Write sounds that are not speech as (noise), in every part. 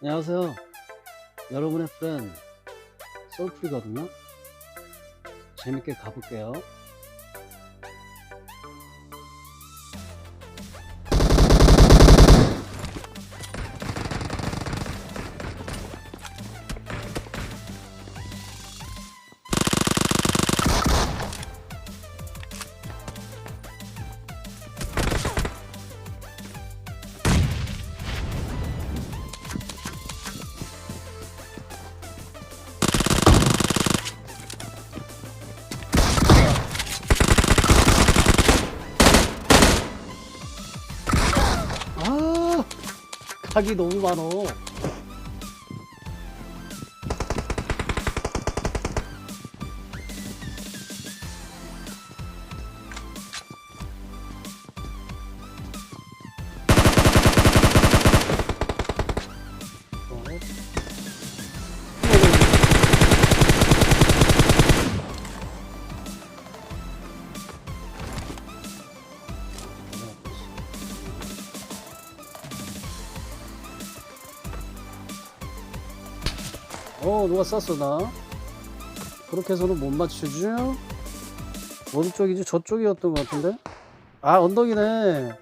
안녕하세요. 여러분의 프렌 솔풀이거든요. 재밌게 가볼게요. 각이 너무 많어. 어 누가 쐈어 나? 그렇게 해서는 못 맞추지? 어디 쪽이지? 저쪽이었던 것 같은데? 아 언덕이네.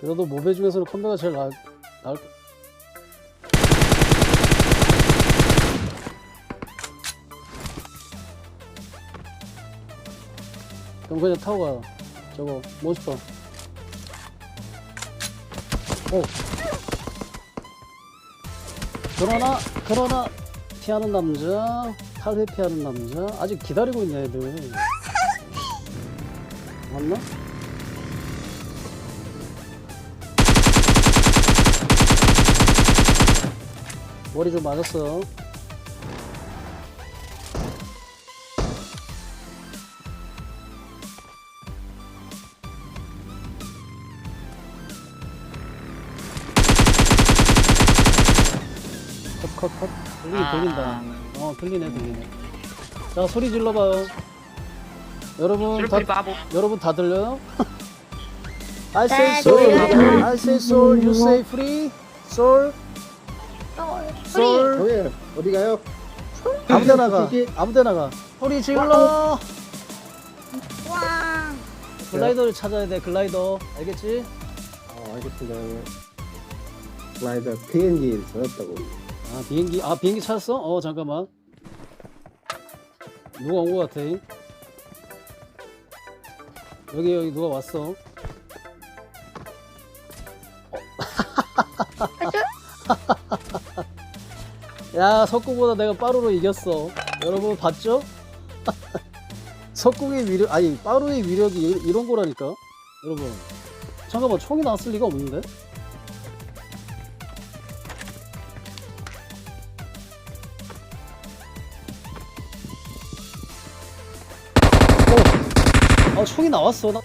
그래도 모베 중에서는 컴배가 제일 나, 나을 거 그럼 그냥 타고 가. 저거 몬스터 오 그러나 그러나 피하는 남자 탈회 피하는 남자 아직 기다리고 있네 애들 맞나? 머리 좀 맞았어 컷컷컷 들리긴 아. 들린다 어 들리네 들리네 자 소리 질러봐요 여러분 다, 바보. 여러분 다 들려요? (laughs) I say 네, soul. I say soul, you say free, soul, soul. 형님 어디 가요? 아무데나 가. 아무데나 가. 소리 질러. 와. 글라이더를 찾아야 돼, 글라이더. 알겠지? 아 알겠습니다 형님 라이더 비행기 저였다고 아 비행기, 아 비행기 찾았어? 어 잠깐만. 누가 온 것 같아? 여기 여기 누가 왔어? (laughs) 야 석궁보다 내가 빠루로 이겼어 여러분 봤죠? (laughs) 석궁의 위력 아니 빠루의 위력이 이- 이런 거라니까 여러분 잠깐만 총이 나왔을 리가 없는데 아 총이 나왔어. 나.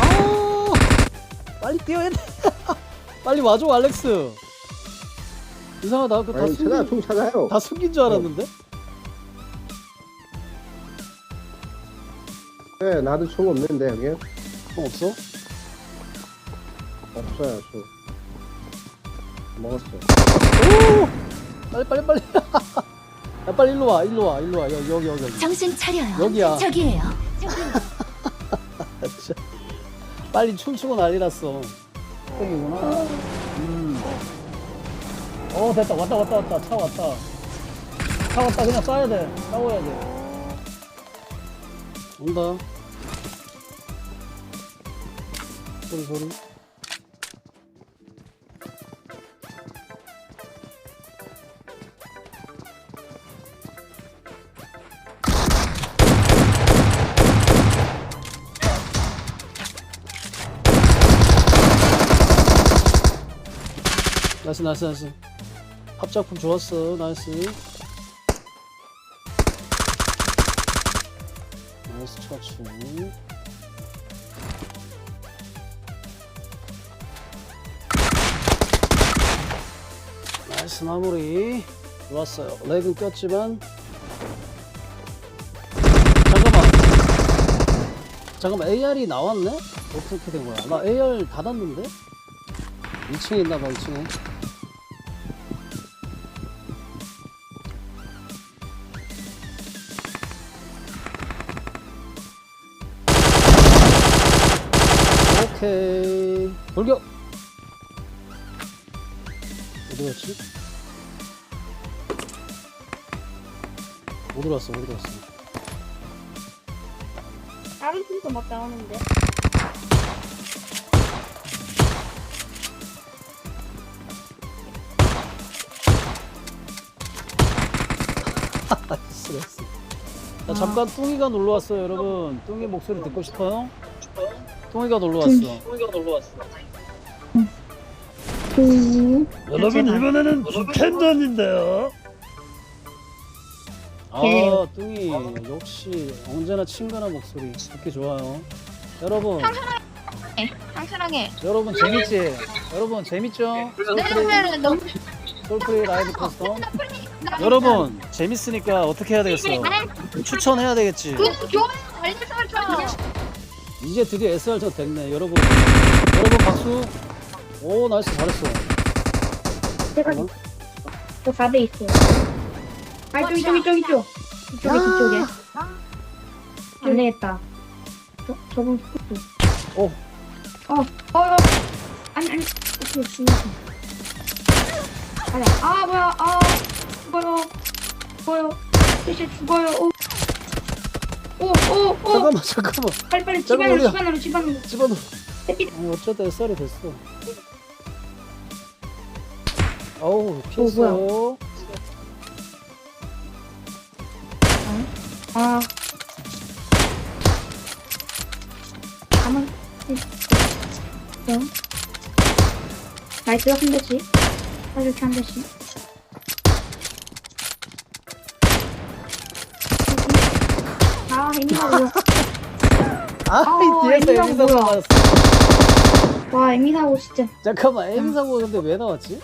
아! 빨리 뛰어야 돼. (laughs) 빨리 와줘 알렉스. 이상하다. 그다 아니 찾아 숨긴, 총 찾아요. 다 숨긴 줄 알았는데? 네 나도 총 없는데 형님 총 없어? 없어요 총. 먹었어 오! 빨리 빨리 빨리. (laughs) 야 빨리 일로 와 일로 와 일로 와. 여기 여기 여기. 여기 정신 차려요. 여기야. 저기예요. 진짜. (laughs) 빨리 춤추고 난리 났어. 여기구나 음. 어 됐다. 왔다 왔다 왔다. 차 왔다. 차 왔다. 그냥 쏴야 돼. 싸워야 돼. 온다. 소리 소리 나이스 나이스 나이스. 합작품 좋았어. 나이스. 나이스 처치. 나이스 마무리. 좋았어요. 렉은 꼈지만. 잠깐만. 잠깐만 AR이 나왔네? 어떻게 된 거야? 나 AR 닫았는데? 2층에 있나봐 2층에 오케이 돌격 어디 갔지? 못 들어왔어 못 들어왔어 다른 팀도 막 나오는데. (laughs) 쓰레기. 자 잠깐 뚱이가 놀러 왔어요 여러분 뚱이 목소리 듣고 싶어요? 뚱이가 놀러 왔어. 뚱이가 놀러 왔어. 여러분 이번에는 북한전인데요. 아 뚱이 역시 언제나 친근한 목소리. 듣기 좋아요. 여러분. 상쾌하게. 여러분 재밌지? 여러분 재밌죠? 솔프리, 네네네 너무 솔프리 라이브 (laughs) 커스텀 여러분 재밌으니까 어떻게 해야 되겠어? 추천해야 되겠지? 좋아요. 알림 설정. 이제 드디어 SR전 됐네 여러분 여러분 박수 오 나이스 잘했어 제가 어? 저 4대 있어요. 아, 저기, 저기, 저기, 쪽. 이쪽에, 뒤쪽에. 안 되겠다. 저, 저분 스쿠트. 오. 어, 어, 어. 아니, 아니. 오케이, 죽었어. 아야, 아, 뭐야, 아. 죽어요. 죽어요. 대신 죽어요. 오. 오, 오, 오. 잠깐만 잠깐만 빨리, 빨리, 잠깐만, 집안으로, 우리야. 집안으로, 집안으로. 집어넣어 햇빛. 아니 어쩌다 SR이 됐어 어우 어, 피했어 아. 가만. 응. 나이스 한 대씩. 이렇게 한 대씩. 아, 애미사고. 아이 어, 뒤에서 애미사고 에미사고 뭐야. 나왔어 와, 애미사고 진짜. 잠깐만 에미사고 근데 왜 나왔지?